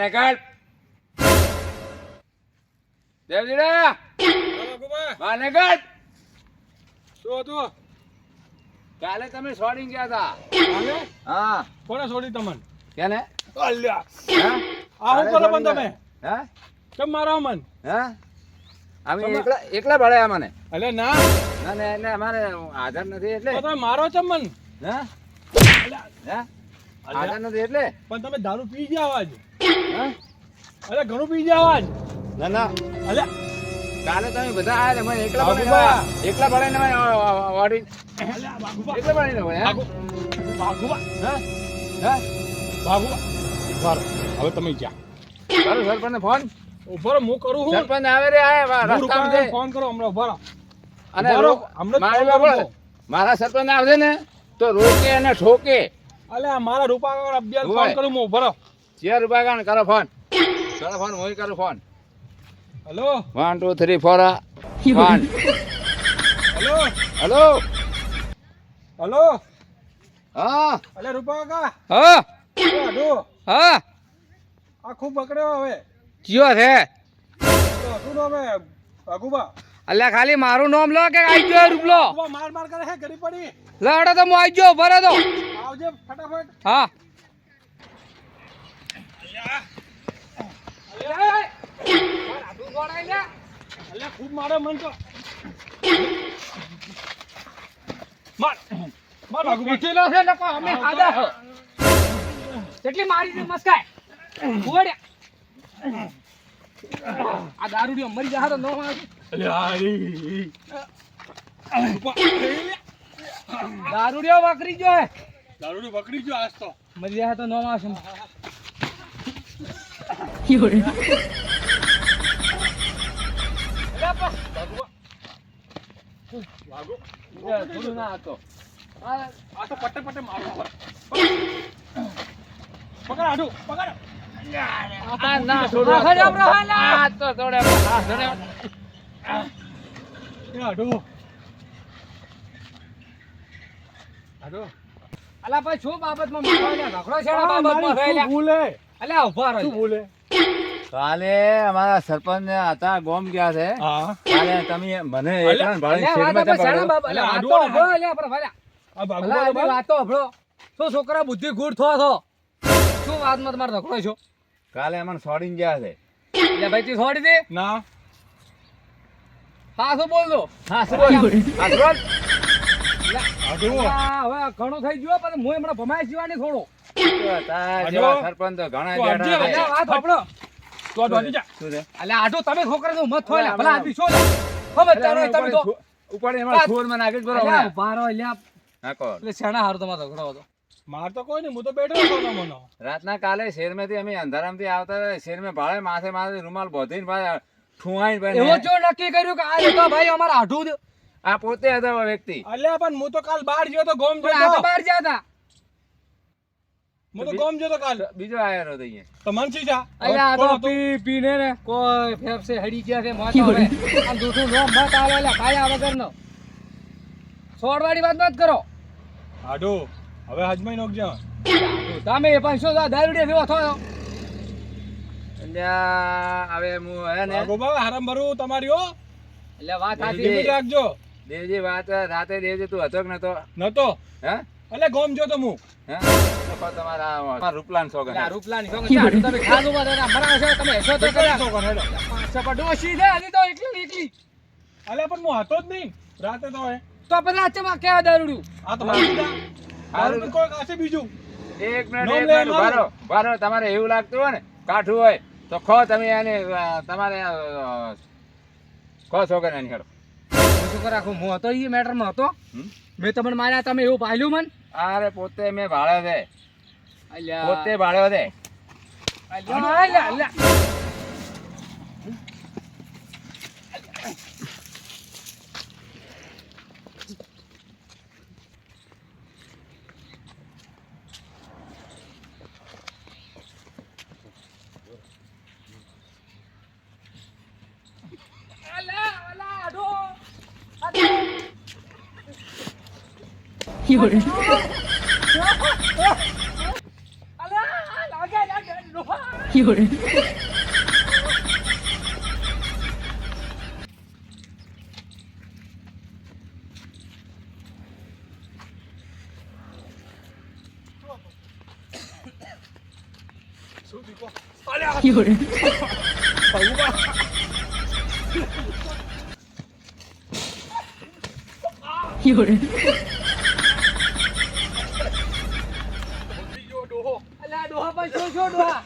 બાને કાઢ દેવજીડા શું હતું? કાલે તમે છોડી ગયા હતા? હા. કોને છોડી તમને? કેને? અલ્યા. આ હું કરો પણ તમે? હા? કેમ મારા મન? હા? અમે એકલા એકલા ભળાયા મને અલે ના. ના ના એટલે અમારે આધાર નથી એટલે. તો તમે મારો છે મન? હા? હા? આધાર નથી એટલે? પણ તમે દારૂ પી ગયા આવાજ હા અરે ઘણું પી જ ના ના. અલે. કાલે તમે બધા આયા ને મને એકલા. ભણાઈને એકલા ભણાઈને મને વા- વા- વાળી એકલા ભણાઈને ને હા? ભાગુબા હા? હા? બરો હવે તમે જા. કરું સરપંચને ફોન ઊભો હું કરું હું. સરપંચ આવે રે આ રસ્તામાં ફોન કરો હમણાં ઊભો અને હમણાં મારી સરપંચ આવશે ને તો રોકે અને ઠોકે. અલે મારા રૂપા અભ્યાસ ફોન કરું હું ઊભો. ચાર રૂપિયા કાન કરો ફોન. કરો ફોન હું કરું phone. Hello? One two three four one hello? Hello? Hello? હા. અલે રૂપા કાકા. હા. આડો હા. આ ખૂબ પકડ્યો હવે. કયો છે. તો શું નામ હે બાગુબા. અલ્યા ખાલી મારું નામ લો કે આઈ ગયો રૂપલો માર માર કરે હે ગરી પડી. લડો તો હું આઈ ગયો ભરે તો આવજે ફટાફટ. હા. અલે ખૂબ મારે મન તો માર માર બાગુબા પીઠેલો છે લોકો અમે ખાધા હો. કેટલી મારી મસ્કાય. ઓડ્યા આ દારૂડિયો મરી જાય તો નો હારી દારૂડિયો વાકરી ગયો હે. દારૂડી વકરી ગયો આજ તો. મરી જાય તો નો આવશે વાગો થોડું ના હતો આ તો પટ્ટે પટ્ટે મારો પકડ આડું પકડ. આ ના થોડું આ ખરાબ રહે ને. આ તો થોડે આ થોડે એ આડું. આડું. અલા ભાઈ શું બાબતમાં મારવા ઝઘડો છે બાબતમાં થયેલા ભૂલે? અલ્યા ઊભા રહો. શું ભૂલે? કાલે અમારા સરપંચ હતા ગોમ ગયા છે. કાલે તમે મને એકલા શેરીમાં વાતો હભળો શું છોકરા બુદ્ધિ ગુડ થો છો? શું વાતમાં તમારે ધકડો છો? કાલે અમને છોડીને ગયા છે. એટલે ભાઈ તું છોડી દે. ના. હા શું બોલ દો હા શું બોલ? હા, શું બોલ? આડું અલા, હવે ઘણું થઈ ગયું પણ હું હમણાં ભમાઈ જીવાની થોડો. સરપંચ ઘણા વાત હભળો તો દોડી જા? અલ્યા આટો તમે છોકરા નું મત થોય ભલા આદમી છો સમજતા નહીં તમે તો ઉપાડે એમાં છોડમાં નાખી જ બરો અલ્યા. ઊભા અલ્યા. હા, કો એટલે શેના હારું તમારો ઝઘડો હતો? માર તો કોઈ નહીં હું તો બેઠો હતો ને મનો રાતના કાલે શેરમાંથી અમે અંધારામાંથી આવતા શેરમાં ભાળે માથે માથે રૂમાલ બોધીને ભાઈ ઠુવાઈને ભાઈ એવો જો નક્કી કર્યું કે આ તો ભાઈ અમાર આઢું. આ પોતે હતા વ્યક્તિ. અલ્યા પણ હું તો કાલ બહાર ગયો તો ગોમ આ બહાર ગયા હતા. હું ગોમ ગયો તો કાલ બીજો આયો હતો અહીંયા. તો મનસી જા અલ્યા આ તો હતું? પી પીને ને કોઈ ફેફસે હડી ગયા છે મોત આવે આમ દૂધનું નોમ મત આવે એટલે ખાયા વગરનો. સોડવાળી વાત મત કરો. આડું હવે હજમાઈ નોખજો તમે એ પાંચસો દારૂડી થયો અલ્યા, હવે હું હે ને હારામ ભરું તમારી હો. એટલે વાત. સાચી રાખજો. દેવજી વાત રાતે દેવજી તું હતો કે નતો? નતો. હે? એટલે ગોમ જો તો હું તમારા રૂપલાન સોગન રૂપલાની સોંગ છે, આટલું તમે ખાધું બાદ એને છે, તમે હેસો તો કર્યા. પાંચસો પર ડોશી છે, હજી તો એકલી એકલી. અલ્યા પણ હું હતો જ નહીં રાતે તો હે તો પછી આ ચેમાં કેવા દારૂડિયું? આ તો ભાગી જા હારું. હારું કોઈ કાશે બીજું એક મિનિટ મિનિટ. તમારે એવું લાગતું હોય ને કાઠું હોય તો ખો તમે એને તમારે ખો સોગન એની હેડો શું કરાખું? હું હતો એ મેટરમાં હતો હમ? મેં તમને માર્યા તમે એવું પાલ્યું મન? અરે પોતે મેં ભાળ્યો છે. પોતે ભાળ્યો છે. અલ્યા, અલ્યા, અલ્યા. અલ્યા, 有人。有人。有人。有人。અલ્યા ડોહા પર શું શું ડોહા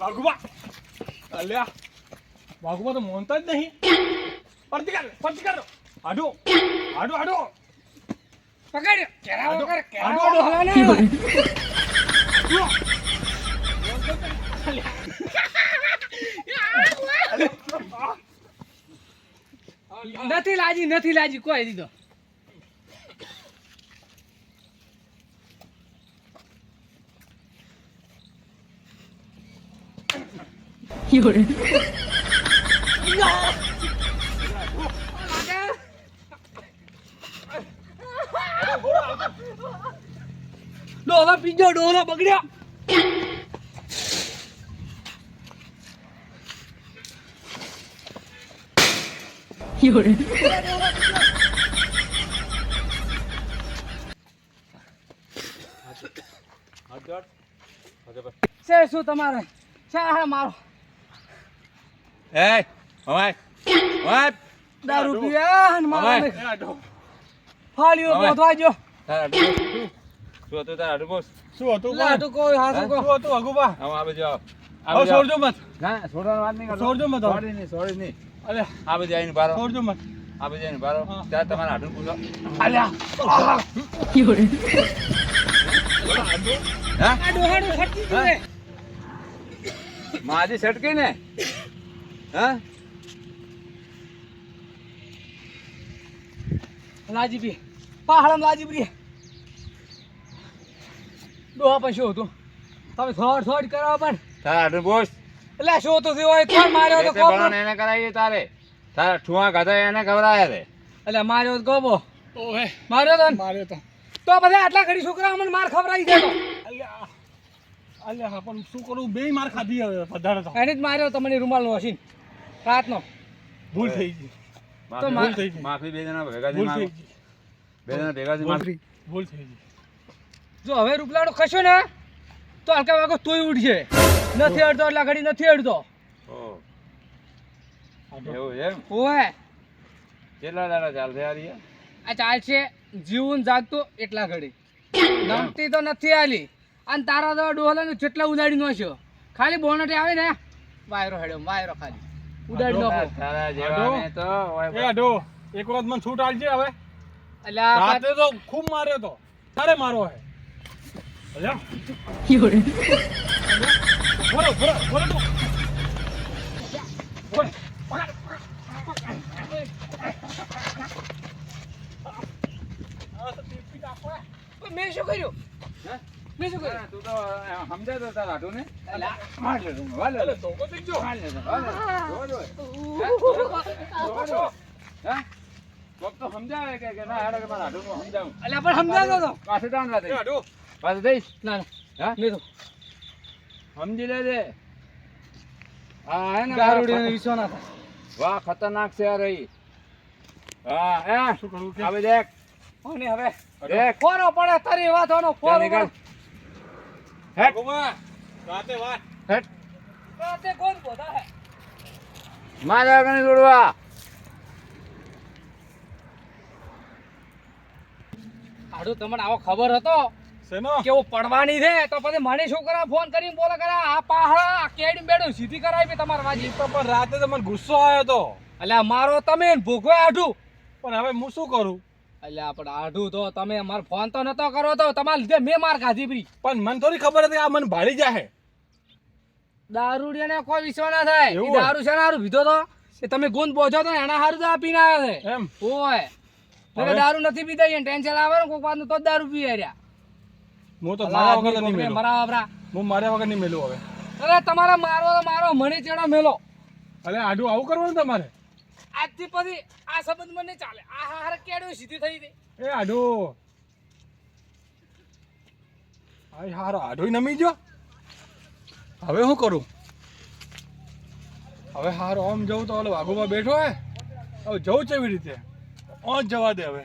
ભગવા અલ્યા ભગવા તો મોનતા જ નહીં. પ્રતિકાર કર આડો આડો આડો આડો, કર આડો, ને. નથી લાજી નથી લાજી. કોઈ દીધો. 有人， ડોહા પીજો ડોહો બગડ્યો 有人， છે શું તમારે શા મારો એ હવાય હવાય દારૂ પીયા ને મારો હવે. બોધવા જો. શું હતું તારા બોસ? શું હતું લા? તું કોઈ હે? કો શું હતું ભગવા આવો આ બાજુ આવો. આ હવે આવો. છોડજો મત ના છોડવાની વાત નહીં કરતો. છોડજો મત. છોડી નહીં, છોડી નહીં. અલ્યા આ બાજુ આવીને બારો. છોડજો મત આ બાજુ આવીને બારો. ત્યાં તમારા હાડું પૂછો. અલ્યા 有人，હા? ફટકી તું ને માજી છટકી ને હા? લાજી પી પહાડમ લાજી પી ડોહા પણ શું હતું? તમે થોડ થોડ કરો પણ. તારા બોસ. એટલે શું હતું તેવો કોણ માર્યો તો કોણ એને કરાવીએ તારે. તારા ઠુઆ ગાધા એને ખવડાયા રે એટલે માર્યો તો ગોબો. ઓહે માર્યો તો ને? માર્યો તો. તો બધા આટલા ઘડી છોકરા અમને માર ખવડાવી દેતો અલ્યા. અલ્યા હા પણ શું કરું? બે માર ખાધી હવે વધારે તો. એને જ માર્યો તમને રૂમાલનો હસીન. રાતનો. ભૂલ થઈ ગઈ. તો ભૂલ થઈ ગઈ. માફી બે જણા ભેગા થઈ માંગો. ગઈ. બે જણા ભેગા થઈ માફી. ભૂલ થઈ ગઈ. જો હવે રૂપલાડો ખસ્યો ને તો હલકા વાગો તોય ઉડશે. નથી અડતો એટલે ઘડી નથી અડતો. એવું એમ? ઓય કેટલા દાડા ચાલશે આ આ ચાલશે જીવન જાગતો એટલા ઘડી. નમતી તો નથી આલી અને તારા તો ડોહલાને જેટલા ઉડાડી નાખ્યો. ખાલી બોનટે આવે ને વાયરો હેડ્યો વાયરો ખાલી. ઉડાડી નાખો. તારા જેવાને તો એ આડો. એક વખત મને છૂટ આલજે હવે. એટલે રાતે તો ખૂબ માર્યો તો. તારે મારો હે. અલ્યા. બોલો બોલો બોલો ફરો તો પણ મેં શું કર્યું હે? મેં શું કર્યું હા, તું તો અ, સમજાય તો તારા હાટું ને. માર લે તું, વાલ લે. ધોકો થઈ ગયો માર લે તું, જો. હે? જો. કોક તો સમજાવે કે કે ના હેડો મારા હાટું સમજાવું અલ્યા પણ તો તાણ દઈશ ના ના હા મેં તો સમજી લેજે હા હે ને ગારુડીને વાહ, વિશ્વ ના વાહ ખતરનાક છે આ રહી હા હે શું કરું કે હવે દેખ હવે દેખ પડે તારી વાતોનો પડે હેટ. ભગવાન રાતે વાત. હેટ. રાતે કોણ બોધા હે. મારા આગળ દોડવા. આડું તમને આવો ખબર હતો? શેનો? કે હું પડવાની છે? તો પછી મને શું કરા? ફોન કરીને બોલે કરા આ પાહડા આ કેડી બેડું સીધી કરાવી તમારે વાજી. તો પણ રાતે તમને ગુસ્સો આવ્યો તો. એટલે મારો તમે ભૂખવે ભોગવે આઢું. પણ હવે હું શું કરું? અલ્યા આપણે આઢું તો તમે મારો ફોન તો નતો કરો તો તમારા લીધે મેં માર ખાધી પરી પણ મને થોડી ખબર હતી આ મને ભાળી જાહે. દારૂડિયાને કોઈ વિશ્વ ના થાય. એવું દારૂ છે હારું પીધો તો? એ તમે ગુંદ પહોંચો તો એના હારું તો પીને આવ્યા છે. એમ? ઓય? હવે? દારૂ નથી પીતા એને ટેન્શન આવે ને કોઈક વાત તો જ દારૂ પી રહ્યા. હું તો મારા વગર નહીં મેલું. મારા વપરા હું માર્યા વગર નહીં મેલું હવે. અરે તમારા મારો તો મારો મને ચેડો મેલો. અરે આડું આવું કરવાનું તમારે? આજથી પછી આ સંબંધ મને ચાલે. આ હાર કેડો સીધી થઈ ગઈ. એ આડો. આય હારો આડોય નમી ગયો. હવે શું કરું? હવે હારો ઓમ જવું તો ઓલો વાઘોબા બેઠો હે હવે જવું કેવી રીતે? ઓન જવા દે હવે.